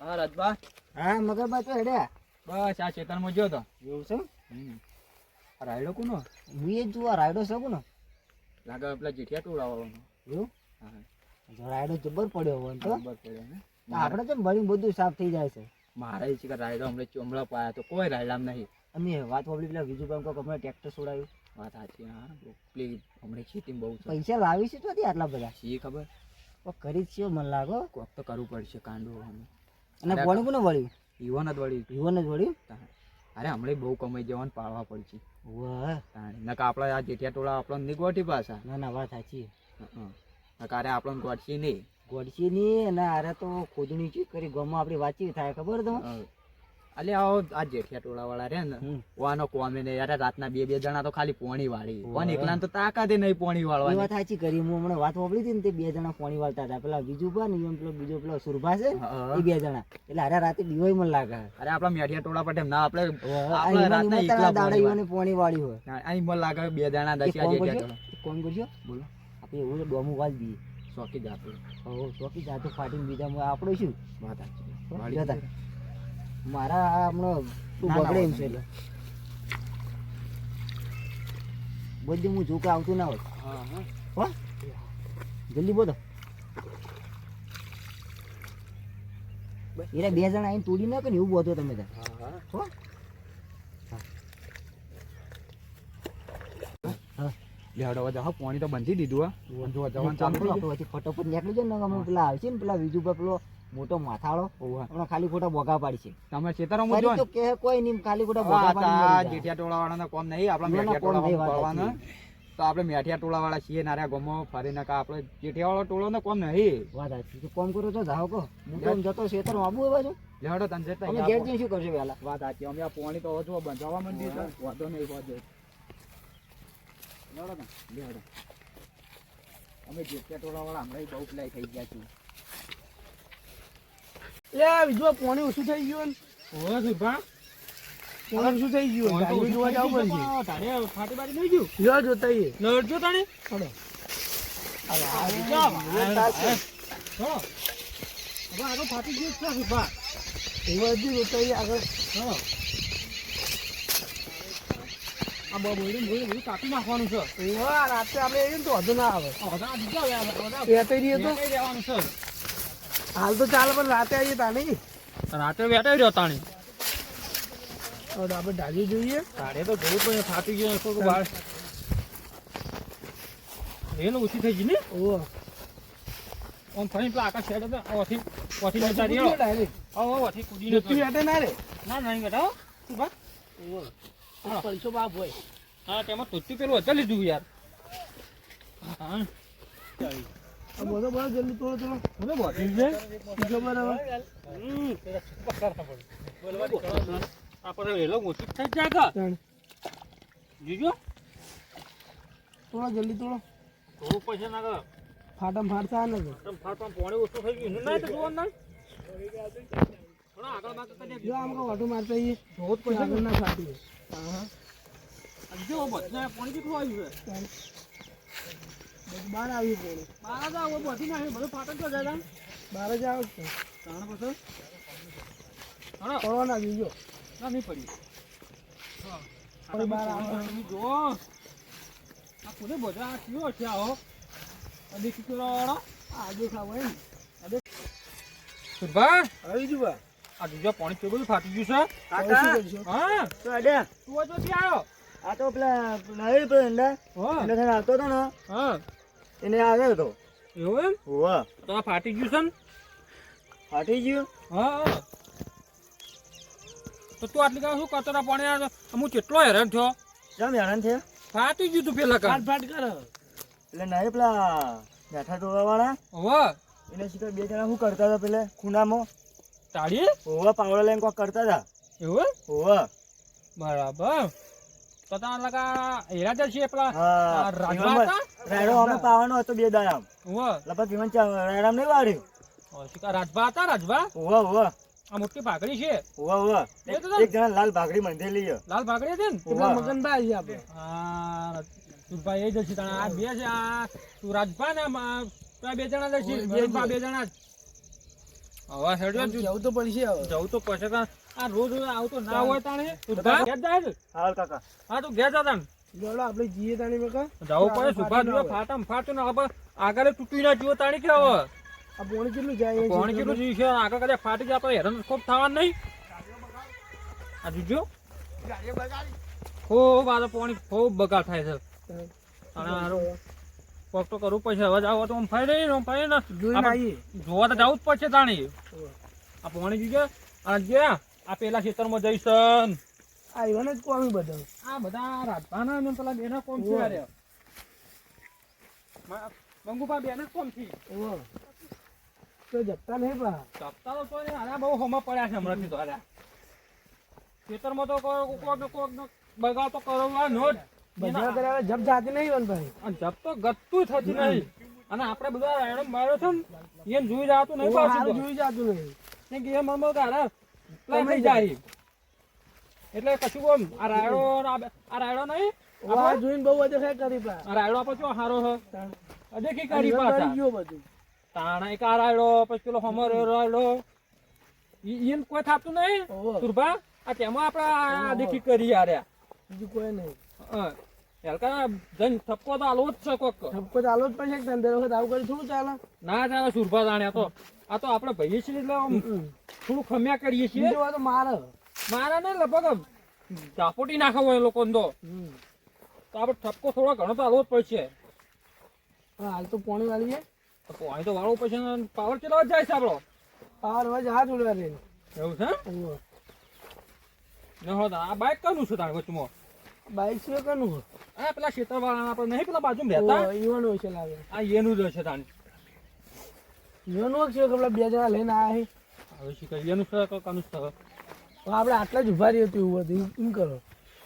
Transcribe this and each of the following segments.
હા રાજભા. હા મગરબા તો હેડ્યા. બસ આ ચેતનમાં ગયો તો. એવું છે? રાયડો કોનો? હું એ જ જોવા રાયડો છે કોનો? લાગે પેલા જેઠિયા ટોળાવાનો એવું? હા જો રાયડો જબર પડ્યો હોય તો? જબર પડ્યો ને? આપણે તો ભણી બધું સાફ થઈ જાય છે? મારે છે કે રાયડો હમણાં ચોમડા પાયા તો કોઈ રાયડામ નહીં. અમે વાત વાપરી પેલા બીજું કામ હમણાં ટ્રેક્ટર છોડાયું. વાત સાચી હા. પેલી હમણાં ખેતીમાં બહુ છે. પૈસા લાવી છે તો આટલા બધા. એ ખબર? કરી જ છે મને લાગો. કોક તો કરવું પડશે કાંડો અને અરે કોને વળ્યું? યુવાન જ વળ્યું યુવાન જ વળ્યું? અરે હમણાં બહુ કમાઈ જવાનું પાડવા પડશે. નકા આપણા આ જેઠિયા ટોળા આપણને નહીં ગોઠી પાછા. ના ના વાત સાચી નકા અરે આપણને ગોઠશે નહીં. ગોડસી નહીં અને અરે તો ખોદણી કરી ગમો આપણી વાતચીત થાય ખબર તમે. અલે આવો આ જેઠિયા ટોળા વાળા રે ને. વાનો કોમે ને યાર રાતના બે બે જણા તો ખાલી પોણી વાળી. કોણ એકલા તો તાકાતે નહીં પોણી વાળવાની. વાત સાચી કરી હું હમણાં વાત વાપરી હતી ને તે બે જણા પોણી વાળતા હતા. પેલા બીજું પા ને એમ પેલો બીજો પેલો સુરભા છે એ બે જણા. એટલે અરે રાતે દીવાય મને લાગે. અરે આપણા મેઠિયા ટોળા પર ના આપણે આપણે રાતના એકલા દાડા પોણી વાળી. હોય. અહીં મને લાગે બે જણા દસિયા જેઠિયા કોણ કરજો? બોલો. આપણે એવું ડોમું વાળ દઈએ. શોકી જાતો હો શોકી જાતો ફાટીને બીજા આપણે શું? વાત સાચી. મારા હમણાં તું બગડે એમ છે એટલે. બધું હું જોકે આવતું ના હોય. હા જલ્દી બોલો. એરા બે જણા આવીને તોડી નાખે ને એવું બોતો તમે ત્યાં. હા હો. લેવડો વજા હા. પોણી તો બંધી દીધું હા. જો જવાન ચાલુ. ફટોફટ નીકળી જાય ને પેલા આવશે ને પેલા બીજું પર પેલો મોટો માથાળો પણ હમણાં ખાલી ખોટા બોગા પાડી છે. તમે ચેતરો મુજો તો કે કોઈ નહીં ખાલી ખોટા બોગા પાડી જેઠિયા ટોળા વાળાના કોમ નહીં આપણા ના, ના, મેઠિયા ટોળા વાત તો આપણે મેઠિયા ટોળા વાળા છીએ નાર્યા ગમો ફરીને કા આપણે જેઠિયા વાળો ટોળો ને કોમ નહીં. વાત સાચી. તો કોમ કરો તો જાઓ કો હું તો જતો શેતર આબુ એ બાજુ લેવડો તને જતા અમે ઘેર જઈને શું કરશું પહેલા? વાત સાચી અમે આ પોણી તો હજુ બંધાવા માંડી છે વાંધો નહીં વાંધો તને. લેવડો અમે જેઠિયા ટોળા વાળા હમણાં બહુ પ્લાય થઈ ગયા છીએ. લે બીજું પાણી ઓછું થઈ ગયું ને. ઓવે સુભા. પાણી ઓછું થઈ ગયું જોવા જવું પડશે. તારે ફાટી બાટી નહીં ગયું? જો જોતા આવીએ. લડજો તાણે. આગળ ફાટી ગયું છે સુભા. એવા જોતા આગળ. આ બહુ બોલી બોલી કાપી નાખવાનું છે. રાતે આપણે તો વાંધો ના આવે. તો. રહેવાનું છે. હાલ તો ચાલ પણ રાતે આવીએ તાણી રાતે વેટાઈ રહ્યો તાણી. આપણે ડાળી જોઈએ. તારે તો જોવું પડે ફાટી ગયો થોડું બહાર એનો ઓછી થઈ ગઈ ને? આમ ફરી પેલા આકાશ ઓથી ઓથી નતા રહ્યો વેટે ના રે. ના નહીં બેટા બા. પૈસો બાપ હોય. હા તેમાં તુચ્ચું પેલું હતા લીધું યાર. હા. બધો બોલો જલ્દી તોડો થોડો મને બોધી છે ખબર હવે આપણે વેલો ઓછી થઈ જાય કા. જીજો? તોડો જલ્દી તોડો થોડું પૈસા ના કર. ફાટમ ફાટતા ને ફાટવા પોણે ઓછું થઈ ગયું. ના તો જોવાનું ના. થોડા આગળ બાદ જો આમ કહો વાટો મારતા આવીએ. જોત કોઈ આગળ ના ફાટીએ જો બધા પોણી કેટલું આવ્યું છે. બધું બહાર આવ્યું પોણી બારા જા ઓ બધી નાખી બધું ફાટક તો જાય બહાર જ આવે છે. તાણ પછી? હા કોરોના ના ના નહીં પડી. બહાર આવો. તમે જો. આ કોને બધા કયો છે આવો? અડી દેખી આજે વાળો. એમ. ને સુભા આવી જુવા આ બીજો પાણી કેવું ફાટી ગયું છે? કાકા? હા. તો અડે તું તો ક્યાં આવ્યો આ તો પેલા નવી પેલો આવતો હતો ને. હા. એને આવ્યો હતો એવું એમ? હોવા તો આ ફાટી ગયું છે ને? ફાટી ગયું? હા. તો તું આટલી કામ શું કચરા પાણી હું કેટલો હેરાન થયો? કેમ હેરાન થયો? ફાટી ગયું તું પેલા કાં ફાટ કર કરો. એટલે નહીં પેલા બેઠા ટોળા વાળા હોવા. એને શીખર બે જણા શું કરતા હતા પેલા ખૂણામાં? તાળી? હોવા પાવડા લઈને કોક કરતા હતા. એવું? હોવા. બરાબર. તો તાર લગા હેરા જ છે પેલા રાજવા હતા? રાયડો અમે પાવાનો હતો બે નહીં હતા આ મોટી ભાગડી છે. એક જણા લાલ ભાગડી બાંધેલી છે. લાલ ભાગડી હતી ને? પેલા મગનભાઈ આપણે? આ તુભાઈ એ જશે તાણા. આ બે છે આ તું રાજભા ને બે જણા જશે બે છે. બે જણા જ. હવે જવું તો પડશે જવું તો પડશે કારણ આ રોજ રોજ આવતો ના હોય તાણે ઘેર જાય છે હાલ કાકા. હા તું ઘેર જા તાણ. જોડો આપણે જીએ તાણી મેકા જવું પડે સુભા જોડે ફાટમ ફાટો ને હવે આગળ તૂટી ના જીવો તાણે કે હવે. આ પોણી કેટલું જાય છે? કોણ કેટલું જીવ છે આગળ કદાચ ફાટી જાય આપણે હેરાન ખૂબ થવાનું નહીં. આ જોજો. ખૂબ આ તો પાણી ખૂબ બગાડ થાય છે. અને પગ તો કરવું પડશે હવે જાવ તો આમ ફાઈ નહીં આમ ફાઈ ને જોવા તો જવું જ પડશે તાણી. આ પાણી જોજો. અને જે આ પેલા ખેતરમાં જઈશન આ ઈવન જ કોમી બધા. આ બધા રાજભાના ને પેલા બેના કોમ ઓહો. અરે મંગુપા બેના કોમથી. ઓ તો જપતા નહીં પા. સપ્તાહ તો કોઈ. આના બહુ હોમાં પડ્યા છે હમણાંથી તો આર્યા. ખેતરમાં તો કોક ને કોક ને બગાડ તો કરવાનો જ. બધા કર્યા જપ જાતી નહીં વન ભાઈ. અને જપ તો ગતું થતી નહીં. અને આપણે બધા રાયડો માર્યો છે ને એને જોઈ જાતું નહીં પાછું જોઈ જાતું નહીં. કે એ મનમાં તો થઈ જાય. એટલે કશું કોમ આ રાયડો આ રાયડો નહીં? આ જોઈને બહુ વધે ખાય કરી પા. આ રાયડો આપણે હારો હ. દેખી કરી ઈવન પાછા? કરી ગયો બધું. તાણા એક આ રાયડો પછી પેલો હમર રાયડો. ઈન કોઈ થાતું નહીં? સુરભા આ તેમાં આપણે દેખી કરી યાર બીજું કોઈ નહીં. હા. હલકા જન થપકો તો આલો જ છે કોક. જ પડશે કે દર વખત આવું કરી થોડું ચાલે. ના ચાલે સુરભા જાણ્યા તો. આ તો આપણે ભાઈએ છીએ એટલે થોડું ખમ્યા કરીએ છીએ. તો મારે. મારા ને લગભગ ઝાપોટી નાખવા હોય એ લોકોને તો. તો આપણે ઠપકો થોડો ઘણો તો આલવો જ પડશે. હાલ તો પોણી વાળી છે પાણી તો વાળવું પડશે પાવર ચલાવવા જાય છે આપણો? પાવર હવે હાથ ઉડવા દે. એવું છે ન હો તો આ બાઇક કનું છે તાર વચમાં? બાઈક સિવાય કનું? આ પેલા ક્ષેત્રવાળા આપણે નહીં પેલા રહેતા? ઓહો, ઈવન હોય છે લાગે. આ એનું જ છે તાણ ઈવન છે કે બે જણા લઈને આયા છે હવે શીખર એનું છે કે કનું છે તો આપણે આટલા જ ઊભા રહીએ તો એવું હતું એમ કરો.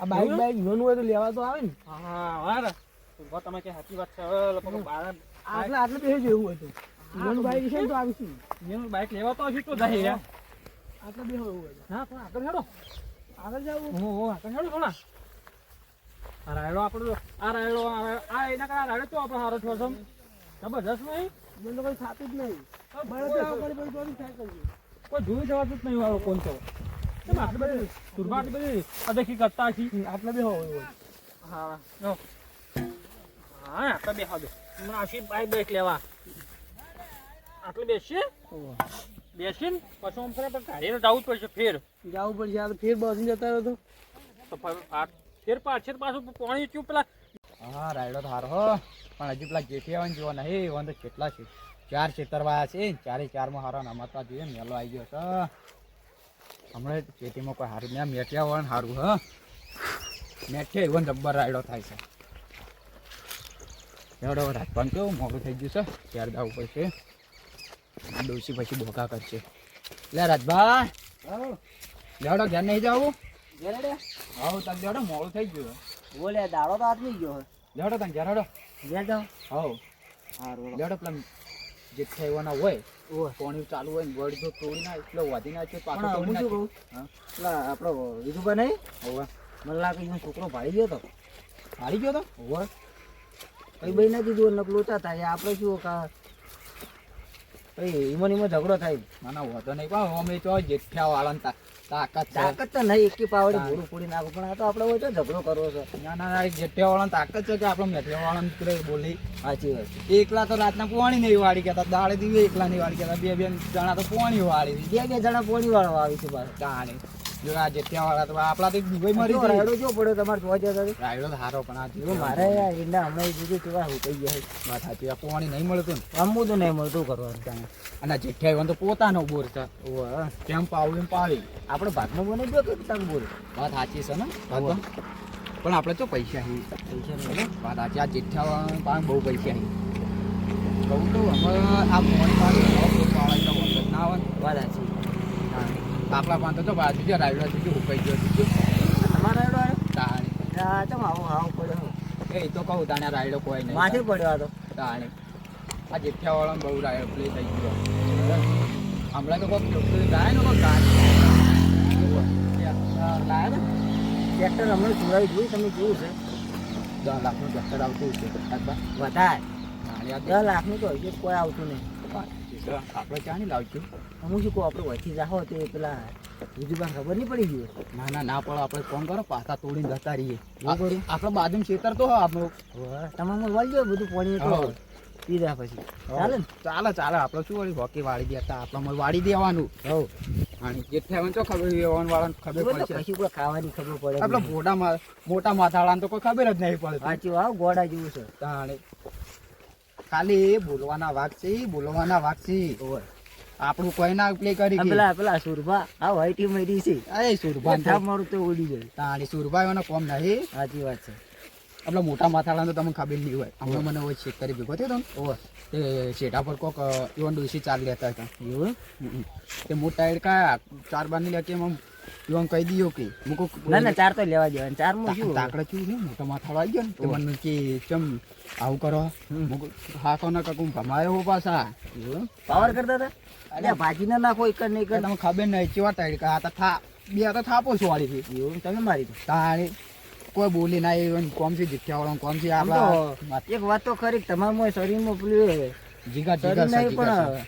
આ બાઈક? બાઈક ઈવન હોય તો લેવા તો આવે ને. હા વારા. તમે કે સાચી વાત છે. હવે લોકો બાર આટલા આટલે બેસી જ એવું હતું ઈવન બાઈક છે તો આવીશું. બાઇક લેવા તો હજી તો જાય એવું હા આગળ હેડો. આગળ જાવ. હો હો આગળ હેડો થોડા. આ રાયડો આપણો આ રાયડો આ- એના કારણે રાયડો તો આપણે સારો છે જબરજસ્ત નહીં? મને તો કઈ થતું જ નહીં. કોઈ જોઈ જવાતું જ નહીં વાળો કોણ તો આટલી બધી સુરભા બધી અદેખી કરતા આટલે બેહો એવું હા. હા આટલા બે હવે હમણાં આવશે બાઈક બાઈક લેવા. આટલે બેસીએ. બેસીને પછી આમ પણ જવું જ પડશે ફેર. જવું પડશે ફેર બસ જતા રહ્યો તો. તો ફ- આ ફેર પાછળ પાછું પાણી ચૂપ પેલા હા રાયડો તો હારો હો. પણ હજી પેલા જેઠિયાવાન જોવા નહીં. એવા તો કેટલા છે? ચાર છેતરવાયા છે. ચારે ચારમાં હારા નમતા જોઈએ. મેલો આવી ગયો છે. હમણાં ખેતીમાં કોઈ હારું ના મેઠિયા હોય ને હારું હ. મેઠિયા એવો જબ્બર રાયડો થાય છે. એવડો રાજપાન કેવું? મોડું થઈ ગયું છે. ત્યાર દાવું પડશે. ડોસી પછી બોકા કરશે. લે રાજભા. લેવડો ઘેર નહીં જવું? આવું તમે લેવડો મોડું થઈ ગયું બોલે દાડો તો આટલી ગયો લેવડો તમે ઘેર જાઓ હવ સારું લેવડો પેલા જે થવાના હોય ઓહો. પાણી ચાલુ હોય ને વળી જો તોડી ના એટલે વધી ના છે પાછો તોડી હું. કહું? હા. પેલા આપણો વિધુભા નહીં? હોવે. મને લાગે એનો છોકરો ભાડી ગયો તો. હારી ગયો તો? હોવે. કઈ ભાઈ ના કીધું નક લોચા થાય. આપણે શું કા? ભાઈ ઈમન ઈમન ઝઘડો થાય. મને ના વધો નહીં. પણ અમે તો જેઠિયા વાળા તા તાકાત તાકાત તો નહીં એકી પાવડી ભૂરું ફોડી નાખો પણ આ તો આપણે હોય તો ઝઘડો કરવો છે. ના ના ના જેઠિયા વાળા તાકાત છે કે આપણે મેઠિયા વાળા બોલી. સાચી વાત એકલા તો રાતના પોણી નહીં વાળી ગયા દાડે દીવે એકલા નહીં વાળી કેતા બે બે જણા તો પોણી વાળી. બે બે જણા પોણી વાળો આવી છે પાછો. તાણે. જો આ વાળા તો આપણા તો દુબઈ મરી જો રાયડો જો પડ્યો તમારે જોવા જતા રાયડો તો પણ આ જો મારે ઈંડા હમણાં દીધું કેવા કહી ગયા વાત સાચી આ પોણી નહીં મળતું ને. રમવું તો નહીં મળતું કરવાનું. તમે અને આ જેઠિયા તો પોતાનો બોર છે. કેમ પાવું એમ પાવી આપણે ભાગમાં બને ગયો કે તંગ બોલ વાત સાચી છે ને? વાત પણ આપણે તો પૈસા હી. પૈસા નહીં. વાત સાચી આ જેઠિયા પાસે બહુ પૈસા હી. કહું તો અમે આ પોણી પાસે ના આવે. વાત સાચી. આપણા પાન તો બાજુ છે રાયડો છે ઉપાઈ ગયો છે તમારે રાયડો તાણે. આ આવું આવો આવો પડ્યો. એ તો કહું તાણે રાયડો કોઈ નહીં. માથે પડ્યો આ તો. તાણી. આ જેઠિયા વાળા બહુ રાયડો પ્લે થઈ ગયો. હમણાં તો કોઈ જાય ને કોઈ ગાય લાયા ને ટ્રેક્ટર હમણાં સુરાઈ જોઈ તમે જોયું છે? દસ લાખનું ટ્રેક્ટર આવતું છે વધારે. દસ લાખનું તો હજી કોઈ આવતું નહીં. આપણે ચા નહીં લાવજો? હું શું કહું આપણે વચ્ચે જાઓ તે પેલા વિજુભાઈ ખબર નહીં પડી ગયું ના ના ના પડો આપણે ફોન કરો પાછા તોડીને જતા રહીએ? આપણે બાજુ ખેતર તો આપણો. આપણું તમામ વાળી બધું પાણી તો પીધા પછી. ચાલે ને? ચાલે ચાલે આપણે શું વળી? હોકી વાળી દેતા આપણે વાળી દેવાનું. હવ. અને જેઠાવન ચો ખબર વેવન વાળાને ખબર પડે તો પડશે. કોઈ ખાવાની ખબર પડે આપણે મોટા મોટા માથાળાને તો કોઈ ખબર જ નહીં પડે સાચું આવ ગોડા જેવું છે. તાણે ખાલી બોલવાના વાક છે બોલવાના વાક છે. આપણું કોઈ ના પ્લે કરી પેલા પેલા સુરભા આ વ્હાઈટી મરી છે. અરે સુરભા થાપ મારું તો ઉડી જાય તાણી સુરભાઈઓનો કોમ નહીં. સાચી વાત છે. આપણા મોટા માથાળા તો તમને ખબર નહીં હોય. હમણાં મને હોય ચેક કરી ભેગો થયો ઓય. તે શેઠા પર કોક ઇવન ડોસી ચાલ લેતા હતા. એવું? તે મોટા એડકા ચાર બારની લે કે એમ ઇવન કહી દીયો કે મૂકો ના ના ચાર તો લેવા દેવા ચારમાં શું? તાકડા ચૂ ને મોટો માથાળો આવી ગયો ને. તે મને કે ચમ આવું કરો. મૂકો હા કોને કાકું ભમાયો હો પાછા. પાવર કરતા હતા? અરે. ભાજી ના નાખો એક ને એક તમે ખબર નહીં ચેવા ટાઈડ કા આ તો થા બે આ તો થાપો છો વાળી થી એવું? તમે મારી તો. તાણી કોઈ બોલી ના even કોમ છે જીઠ્યા વાળો કોમ છે આપણા એક વાત તો ખરી તમારા શરીરમાં પેલું જીગા જીગા શરીર. પણ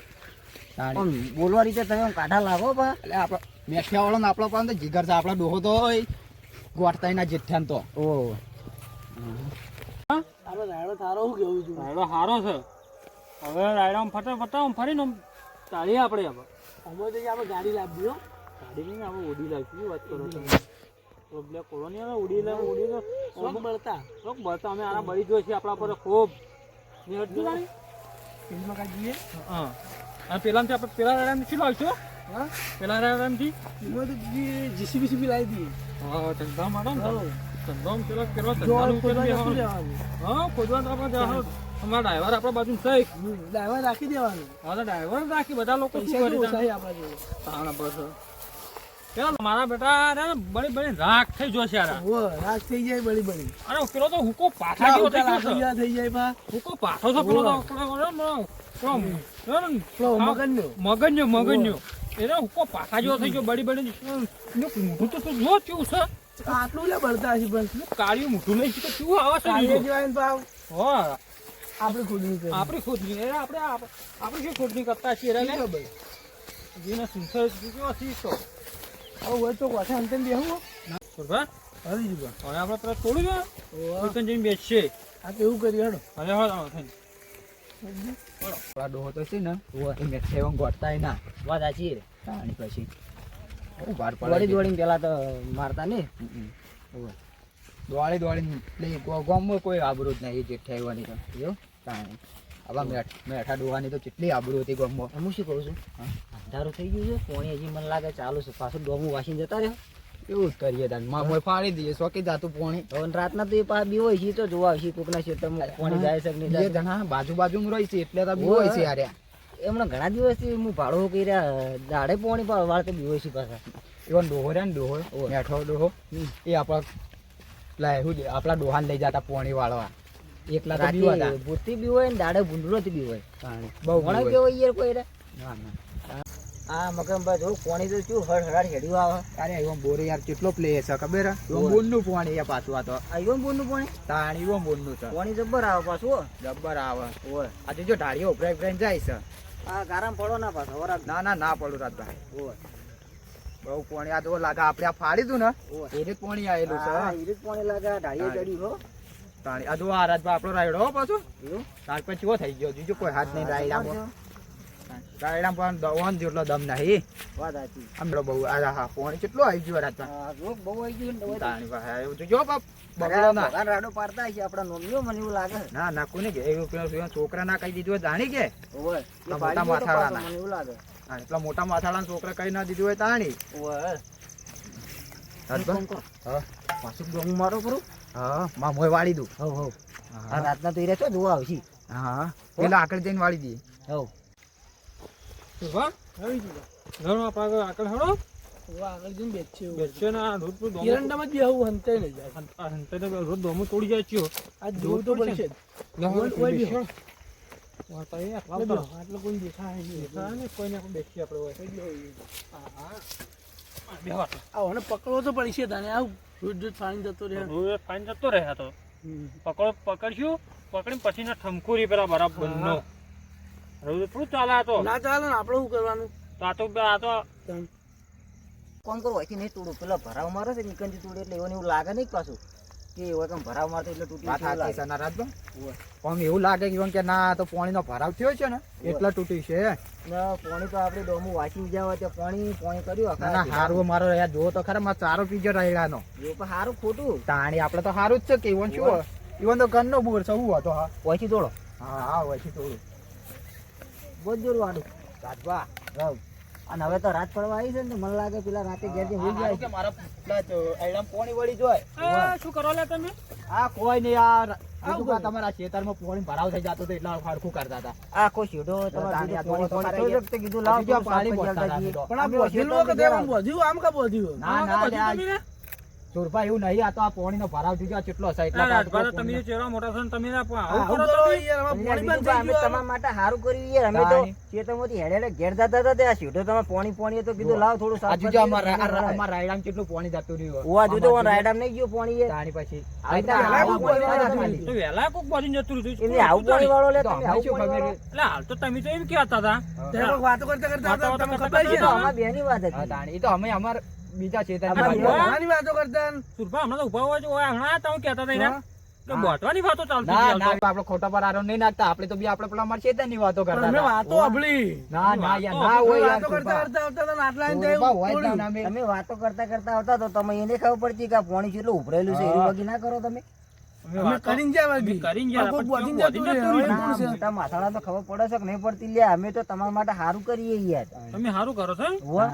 બોલવા રીતે તમે કાઢા લાગો પા એટલે આપણા મેઠિયા વાળો ને આપણો તો જીગર છે આપણા ડોહો તો હોય. ગોઠતાઈ ના જેઠ્યાન તો. ઓ. રાયડો સારો છે? હવે રાયડા ફટાફટ આમ ફરીને ચાલીએ આપણે હવે. ગાડી નહીં ને આપણે ઉડી લાગી શું વાત કરો તમે. તો બ્લેક કોલો આવે ઉડી લાવ ઉડી તો શોખ બળતા. શોખ બળતા અમે આના બળી જોઈએ છીએ આપણા પર ખૂબ. ને હટતું હા. અને પેલામાંથી આપણે પેલા રાયડામાંથી શું લાવશું? પેલા રાયડામાંથી હા ધંધા માટે. ધંધામાં પેલા પેલા ઉપર બેસવાનું. હા ખોદવા આપણે જાહો. અમારા ડ્રાઈવર આપણા બાજુ છે ડ્રાઈવર રાખી દેવાનું. હા તો ડ્રાઈવર રાખી બધા લોકો શું કરે તાણે? તાણે બસ. પેલા મારા બેટા ને બળી બળી રાખ થઈ જશે યાર. રાત થઈ જાય બળી બળી. અરે પેલો તો હુકો પાછા થઈ જાય હુકો પાછો છે પેલો તો મગજનો મગનનો એને હુકો જેવો થઈ ગયો બળી બળી. મોઢું તો તું જો કેવું છે. આટલું લે બળતા છે પણ. કાળિયું મોઢું લઈ છે કેવું આવે છે ને હા. આપણે ખુદની આપણી ખોટની એ આપણે આપણે શું ખોટની કરતા છીએ રે ભાઈ જેને સુસર કેવો શીખો હવે હોય તો પાછા અંતે બેહું. બરાબર હરી જુગા. હવે આપણે તરફ તોડી દો દુકાન જઈને બેસશે. આ કેવું એવું કરી હેડો. હવે હવે. આપણા ડોહો તો છે ને એ મેઠિયા એમ ગોઠતાય ના. વાત સાચી તાણી પછી બહુ વાર દોડી પડે દોડીને પેલા તો મારતા ને? દોડી દોડીને એટલે ગામમાં કોઈ આબરૂ જ નહીં એ જેઠાઈવાની તો. જો તાણી. આવા મેઠ મેઠા ડોવાની તો કેટલી આબરૂ હતી ગામમાં. હું શું કહું છું? અંધારું થઈ ગયું છે પાણી હજી મને લાગે ચાલુ છે. પાછું ડોમું વાસીને જતા રહ્યો. એવું જ કરીએ તાન. માં મોય ફાડી દઈએ શોકી જાતું પોણી. હવે રાતના તો એ પાછા બી હોય છે તો જોવા આવશે કોકના ખેતરમાં પોણી જાય છે નહીં જાય. જણા બાજુ બાજુમાં રહી છે એટલે તો બી હોય છે યાર એમણે ઘણા દિવસથી હું ભાડો કર્યા દાડે પોણી પર વાળતે બી હોય છે પાછા. એવન ડોહો રે ને ડોહો. મેઠો ડોહો. એ આપણા લાય શું આપણા ડોહાને લઈ જતા પોણી વાળવા. એકલા તો બીવા રાતે ભૂતી બી હોય ને દાડે ભૂંડરોથી બી હોય. બહુ ઘણા કેવો યાર કોઈ ના ના. આ મકમભાઈ જો પાણી તો શું હળ હળ હેડ્યું આવે. અરે એવો બોર યાર કેટલો પ્લે છે ખબર હે? એવો ઓય. બોનનું પોણી એ પાછું આ તો. એવો બોનનું પાણી? તાણ એવો બોનનું છે. પાણી જબ્બર આવે પાછું હો. જબ્બર આવે. ઓય. આજે જો ઢાળીઓ ઉભરાઈ ઉભરાઈને જાય છે. આ ગારામાં પડો ના પાછો વરાપ ના ના ના પડું રાજભાઈ ઓય. બહુ પોણી આ તો લાગે આપણે આ ફાડી દઉં ને એ જ પોણી આવેલું છે એ ઈરીજ પાણી લાગે ઢાળીઓ હા. ચડ્યું હો. તાણી. આ જો આ રાજભાઈ આપણો રાયડો પાછો. તાર પછી થઈ ગયો? જીજો કોઈ હાથ નહીં હા, રાયડામાં રાયડામાં પણ દવાન જેટલો દમ નહીં. વાત સાચી. આમ બહુ આ હા પોણી કેટલો આવી ગયો રાજભાઈ આ જો બહુ આવી ગયું ને તાણી ભાઈ એવું તો જો બાપ બગડો ના. ભગવાન રાડો પાડતા હશે આપણા નોમીઓ મને એવું લાગે. ના ના કોને કે એવું પેલો પેલો છોકરા ના કહી દીધું જાણી કે? ઓય મોટા. પાછો મને એવું લાગે. હા, એટલા મોટા માથાળાના છોકરા કઈ ના દીધું હોય તાણી. ઓય હા પાછું ડોંગ મારો કરું? હા માં મોય વાળી દઉં. આ હા. રાતના તો એ રહેશો જોવા આવશે. હા પેલા આગળ જઈને વાળી દઈએ. હવ. વાહ. ઘણો આગળ જઈને ને જ હંતે જાય. હંતે તો રોજ દોમો તોડી જાય છે. આ જોવું તો પડશે. ઓય, ઓય બેહો. વાર્તા એ આટલા એટલે બધા. બેહો, આટલે કોઈ દેખાય નહીં. દેખાય ને કોઈને આપણે બેસીએ આપણે હોય. હા, હા. આ બેહો આટલે. પકડવો તો પડશે તને આવ રોજ રોજ પાણી જતો રહે. રોજ ફાઈન જતો રહે પકડો તો. પકડ પકડશું પકડીને પછી ના ઠમકુરી પેલા બરાબર નો એટલું જ ચાલે આ તો. ના ચાલે ને આપણે શું કરવાનું? તો આ તો આ તો કોમ કરો અહીંથી નહીં તોડું. પેલા ભરાવ મારે છે નીકળતી તોડે એટલે એવું એવું લાગે નહીં પાછું? કે એવું કેમ ભરાવ મારતો એટલે તૂટી વાત જાય એવું સાચી લાગે. છે પણ એવું લાગે કે કે ના તો પાણીનો ભરાવ થયો છે ને એટલે તૂટી છે. ના પાણી તો આપણે ડોમું વાંચી જાવ તો પાણી પાણી કર્યું ના ના હારું મારો યાર જો તો ખરા મારો ચારો પીજો રહેલાનો એવું પણ સારું ખોટું. તાણી આપણે તો સારું જ છે કે ઈવન શું હોય? ઈવન તો ઘરનો બોર છે હું હતો હા. ઓછી તોડો. હા હા ઓછી થોડું બહુ જ જોર વાળું રાજભા રાવ. અને હવે તો રાત પડવા આવી છે ને મને લાગે પેલા રાતે ઘેર જઈને હોઈ જાય. કે મારા પેલા તો એડામ પોણી વળી જોય. શું કરો લે તમે? આ કોઈ નહીં યાર બીજું કાંઈ તમારા ખેતરમાં પોણી ભરાવ થઈ જતો તો એટલા કરતા હતા. આ પાણી તો પાણી થયું છે તો કીધું લાવ પાણી શાકભાજી ભરતા આવતા જઈએ. પણ આ હતા અમે બોધેલું ખેતરમાં કે ગયા. આમ આમ કા બધ્યું ના ના? તમે? સુરભા એવું નહીં આ તો આ પાણી નો ભરાવ થઈ કેટલો હશે એટલા તમે જે મોટા છો તમે ના પણ આવું આવું કરો કરો તમે? યાર આમાં એટલે પાણી બંધ થઈ ગયું તમારા માટે સારું કર્યું યાર અમે તો તાણી. હેડે હેડે ઘેર જતા હતા તે આ શેઢો તમારે પાણી પાણી તો કીધું લાવ થોડું સાફ જોજો અમારા અમારા રાયડામ કેટલું પાણી જતું રહ્યું ઓવા જોજો અમારા રાયડામ નહીં ગયું પાણી એ. તાણી પછી. પાણી પાણી. તો વેલા કોક બાજુ જતું રહ્યું એટલે આવું પાણી વાળો લે તમે આવું પાણી એટલે હાલ તો તમે તો એમ કહેતા હતા. વાતો કરતા કરતા તમે ખબર છે? અમારા બેની વાત હતી. એ તો અમે અમાર બીજા છે. નાની વાતો કરતા ને. સુરભા હમણાં તો ઊભા હોય છે હમણાં તમે કહેતા હતા એને હા. કે બોટવાની વાતો ચાલતી ના ના તો. આપણે ખોટા પર આરો નહીં નાખતા આપણે તો બી આપણે પેલા ખેતરની વાતો કરતા હતા. વાતો સાંભળી ના ના યાર ના હોય વાતો કરતા કરતા આવતા આટલા. ના તમે વાતો કરતા કરતા આવતા તો તમે એને ખબર પડતી કે પાણી કેટલું ઉભરેલું છે એવી વગી ના કરો તમે તો ખબર પડે છે કે નહીં પડતી? અમે તો તમારા માટે સારું કરીએ યાર. તમે સારું કરો છો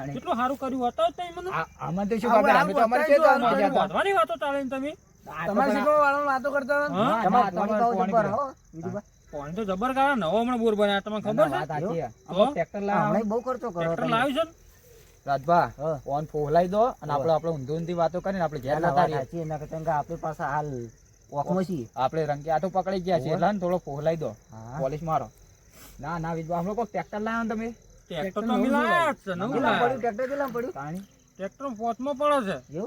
કેટલું સારું કર્યું? બતાવો મને. આમાં તો શું હવે ખબર? આ અમે તો અમારા બતાવી દો, ખેતરમાં આ ગયા હતા. બોધવાની વાતો ચાલે તમે? તમારે શીખવા વાળાને વાતો કરતા હતા ને? હા? ના, તમારે પાણી તમારે જબર હો. બીજું પાણી તો જબર કાઢે નવો હમણાં બોર બનાવ્યા તમને ખબર છે? ટ્રેક્ટર લાવ્યા. બહુ ખર્ચો કરો ટ્રેક્ટર લાવ્યું છે રાજભા હા. ફોન ફોલાઈ દો અને આપણે આપણે ઊંધી ઊંધી વાતો કરીને આપણે ઘેર જતા રહીએ. એના કરતાં કે આપણી પાસે હાલ વોકમાં છીએ. આપણે રંગે આટો પકડી ગયા છે એટલે થોડો ફોલાઈ દો. પોલીસ મારો. ના ના વિજવા આપણે કોઈ ટ્રેક્ટર લાવ્યા તમે? ટ્રેક્ટર તો અમે છે, નવું કેટલામાં ટ્રેક્ટર કેટલામાં પડ્યું? પાણી ટ્રેક્ટર પોતમાં પડે છે.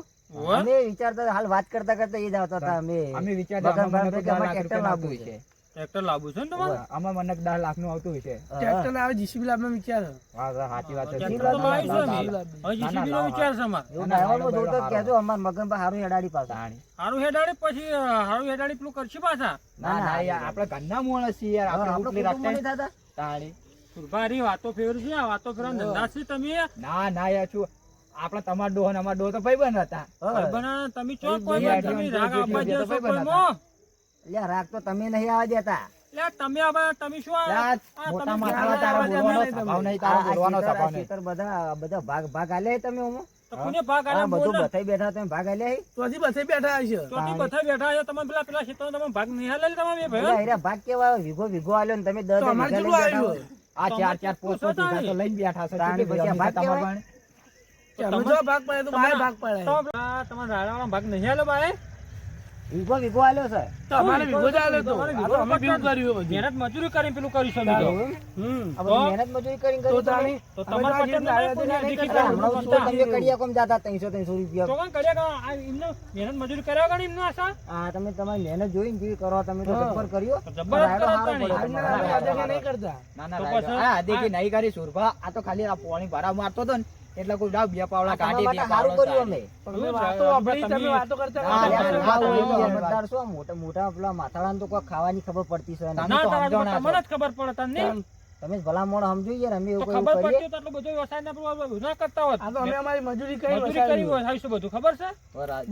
અમે વિચારતા હાલ વાત કરતા કરતા એ જ આવતા હતા અમે અમે વિચારતા ટ્રેક્ટર લાવવું હશે. ટ્રેક્ટર લાવવું છે ને તમારે? આમાં મને 10 લાખનું આવતું હશે. ટ્રેક્ટર લાવે જીસીબી લાવવાનો વિચાર છે. હા, હા, સાચી વાત છે. જીસીબી છે ના, હવે નો વિચાર છે અમારે. એવું ના, ના, ડ્રાઈવરમાં ના, જોતો ના, કહેજો અમાર મગન પર હારું હેડાડી પાસે તાણી. હારું હેડાડી પછી હારું હેડાડી પેલું કરશે પાછા? ના ના યાર આપણે ઘરના માણસ છીએ યાર આપણે ઉપલી રાખતા નહીં થતા. તાણી. સુરભારી વાતો ફેર છે આ વાતો ફેર ધંધા છે તમે ના ના યાર છું આપણે તમાર ડોહ અને અમાર ડોહ તો ભાઈબંધ હતા. ભાઈબંધ તમે ચોક કોઈ ભાઈ તમે રાગ ભાઈ આપવા ભાઈ જશો ભાઈ લ્યા રાગ તો તમે નહીં આવવા દેતા. તમે આવા તમે શું આ- યાર, આ મોટા તમે માથાળા ક્યાં તારો આવા બોલવાનો સ્વભાવ નહીં આ- બોલવાનો સ્વભાવ નહીં બધા બધા ભાગ ભાગ આલ્યા તમે ઓમાં? કોને ભાગ આ બધું બોલો? બેઠા તમે ભાગ બેઠા બેઠા છે તમે પેલા પેલા ક્ષેત્રમાં તમે ભાગ નહીં હાલે તમે બે ભાગ કેવા વિગો આલ્યો ને તમે દસ તો દસ અમારે વીઘા કેટલું લઈને બેઠા આવ્યું. હો. આ ચાર ચાર પોસ્ટ તો લઈને બેઠા છે તાણી પછી ભાગ તમારા? પાસે? જો ભાગ પડે તો ભાગ પડે તો તમારા રાડાવાળા ભાગ નહીં હાલે ભાઈ વીઘો વીઘો આલ્યો છે. તો વિગો ચાલે તો. તો અમે ભેગું કર્યું મહેનત મજૂરી કરીને પેલું કર્યું છે તો. હમ. મહેનત મજૂરી કરીને તો તમે? તાણી તો તમારે પટેલ લાવ્યા તો નહીં નહીં દેખી કરતા. કરતા. હમણાં શું તમે કડિયા કોમ જાતા ત્રણસો ત્રણસો રૂપિયા. તો કોણ કર્યા કે આ એમને મહેનત મજૂરી કર્યા વગર એમનો આશા? આ તમે તમારી મહેનત જોઈને કેવી કરો તમે તો સફર જબ્બર કર્યો. જબ્બર કરો તાણી. નહીં. કરતા ના ના તો દેખી નહીં કરી સુરભા. આ તો ખાલી આ પોણી ભરા મારતો હતો ને. એટલે કોઈ ડાવ બે પાવડા કાઢી દે સારું કર્યું અમે. તમે વાતો આપણી તમે વાતો કરતા. સમજદાર છો મોટા મોટા પેલા માથાળાને તો કોઈ ખાવાની ખબર પડતી છે. ના તમને જ ખબર પડે તને તમે ભલા મોણ સમજો યાર અમે એવું કોઈ ખબર પડતી તો બધો વ્યવસાય ના પ્રવાહ ના કરતા હોત. આ તો અમે અમારી મજૂરી કરી મજૂરી કરી. હોય આવીશું બધું ખબર છે?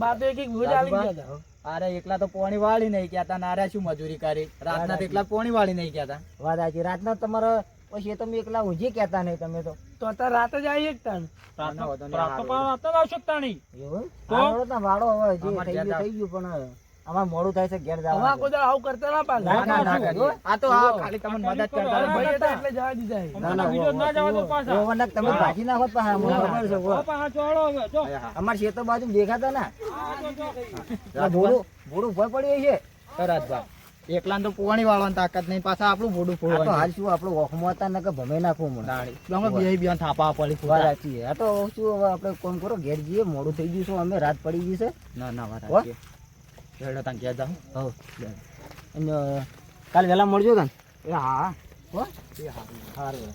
બાપ એક એક ભોજ આવી ગયા અરે એકલા તો પોણી વાળી નહીં ગયા તા નારા શું મજૂરી કરી? રાતના એકલા પોણી વાળી નહીં ગયા તા વાત સાચી રાતના તમારે પછી તમે એકલા ઊંઘી કહેતા નહીં તમે તો. તો અત્યારે રાતે જ આવીએ તાણ. જ આવશે તાણી? એવું? તો? વાળો હવે જે થઈ ગયું થઈ ગયું પણ અમાર મોડું થાય છે ઘેર જવા આ કોઈ આવું કરતા ના પાછા. ના ના ના આ તો આ ખાલી તમને મદદ કરતા ભાઈ એટલે જવા દીધા ના, ના, બીજો ના જવા દો પાછા. ઓ વનક તમે ભાજી નાખો પાછા મને ખબર છે ઓ. પાછા ચોળો હવે, જો. અમાર ખેતર બાજુ દેખાતા ના. ભોળું ભોળું ભય પડ્યું છે. તરતભાઈ. એકલાને તો પોણી વાળવાની તાકાત નહીં. પાછા આપણું ભોડું આ તો હાલ શું આપણું ઓખમાં હતા ને કે ભમે નાખવું મને. અમે બે બે થાપા પડી વાત સાચી આ તો શું હવે આપણે કોમ કરો ઘેર જઈએ મોડું થઈ ગયું છે અમે રાત પડી ગઈ છે. ના ના વાત હો? સાચી. તાન ઘેર જાઓ. હવ અને કાલ વહેલા મળજો તને? એ હા. હો? એ હા. હારું.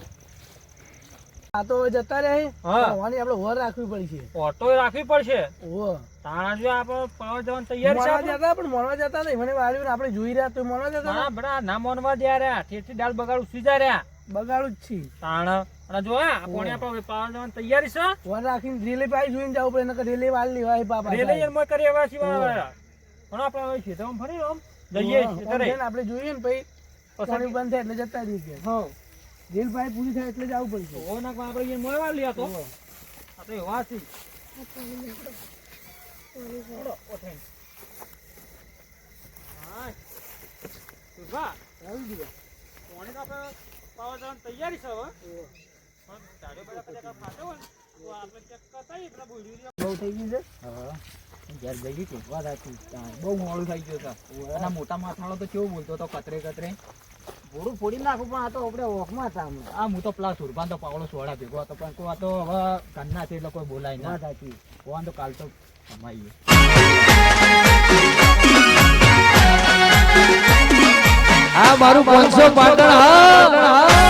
આ તો હવે જતા રહે. હા. આપણે વર રાખવી પડશે. ઓટો રાખવી પડશે? ઓહો. તાણા જો આપણે પાવર જવાન તૈયારી છે આપણે? જતા પણ મોનવા જતા નહીં. મને વાળ્યું ને આપણે જોઈ રહ્યા તો મોનવા જતા ના બડા ના મોનવા દે રહ્યા ઠેઠી દાળ બગાડું સુઈ રહ્યા. બગાડું જ છે તાણ અને જો આ પોણી આપણે પાવા જવાની તૈયારી છે. વર રાખીને રેલે પાઈ જોઈને જવું પડે નકર રેલે વાળ લેવાય બાપા રેલે મોય કરી એવા સિવાય પણ આપણે હવે ખેતરમાં ફરી આમ જઈએ ખેતરે. આપણે જોઈએ ને પછી પાણી બંધ થાય એટલે જતા રહી ગયા હો. પૂરી થાય એટલે જવું પડશે. નાખ આપણે તો. આપણે એવા બહુ મોડું થઈ ગયું અને આ મોટા માથાળો તો કેવું બોલતો હતો કતરે કતરે ભોળું ફોડી નાખું પણ આ તો આપણે ઓખમાં હતા. આ હું તો પેલા સુરભાન તો પાવડો સોડા ભેગો હતો પણ કોઈ આ તો હવે ઘરના છે એટલે કોઈ બોલાય ના થાય તો કાલ તો કમાઈએ. આ મારું પાંચસો પાટણ હા.